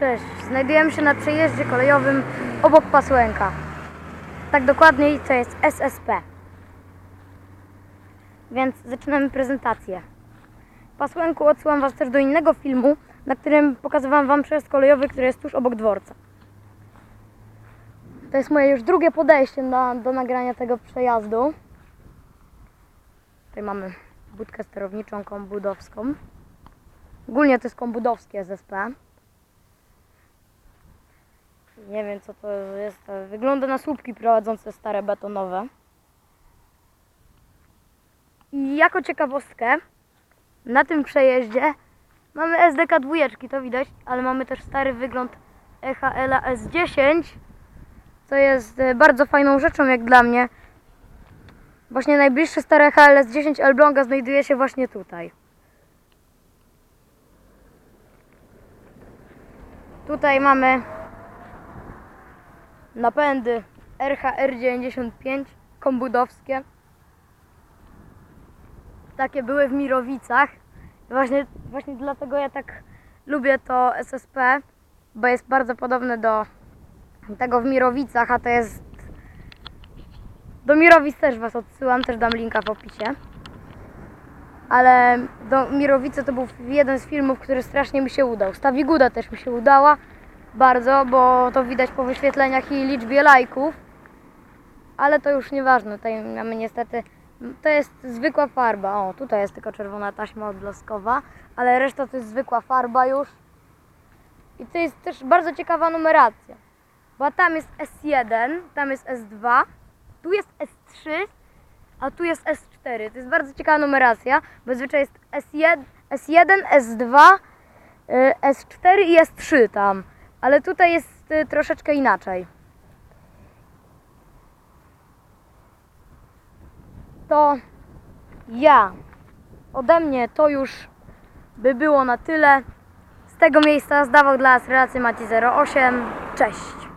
Cześć, znajdujemy się na przejeździe kolejowym obok Pasłęka. Tak dokładniej to jest SSP. Więc zaczynamy prezentację. Pasłęku odsyłam Was też do innego filmu, na którym pokazywałam Wam przejazd kolejowy, który jest tuż obok dworca. To jest moje już drugie podejście do nagrania tego przejazdu. Tutaj mamy budkę sterowniczą kombudowską. Ogólnie to jest kombudowskie SSP. Nie wiem co to jest. Wygląda na słupki prowadzące stare betonowe. I jako ciekawostkę, na tym przejeździe mamy SDK dwójeczki, to widać, ale mamy też stary wygląd EHL S10, co jest e, bardzo fajną rzeczą jak dla mnie. Właśnie najbliższy stary EHL S10 Elbląga znajduje się właśnie tutaj. Tutaj mamy napędy RHR95 kombudowskie. Takie były w Mirowicach. Właśnie, właśnie dlatego ja tak lubię to SSP, bo jest bardzo podobne do tego w Mirowicach, a to jest do Mirowic też Was odsyłam, też dam linka w opisie. Ale do Mirowice to był jeden z filmów, który strasznie mi się udał. Stawiguda też mi się udała bardzo, bo to widać po wyświetleniach i liczbie lajków. Ale to już nieważne, tutaj mamy niestety, to jest zwykła farba. O, tutaj jest tylko czerwona taśma odblaskowa, ale reszta to jest zwykła farba już. I to jest też bardzo ciekawa numeracja, bo tam jest S1, tam jest S2, tu jest S3, a tu jest S4. To jest bardzo ciekawa numeracja, bo zazwyczaj jest S1, S1 S2, y, S4 i S3 tam, ale tutaj jest y, troszeczkę inaczej. To ja. Ode mnie to już by było na tyle. Z tego miejsca zdawał dla nas relację Mati 08. Cześć.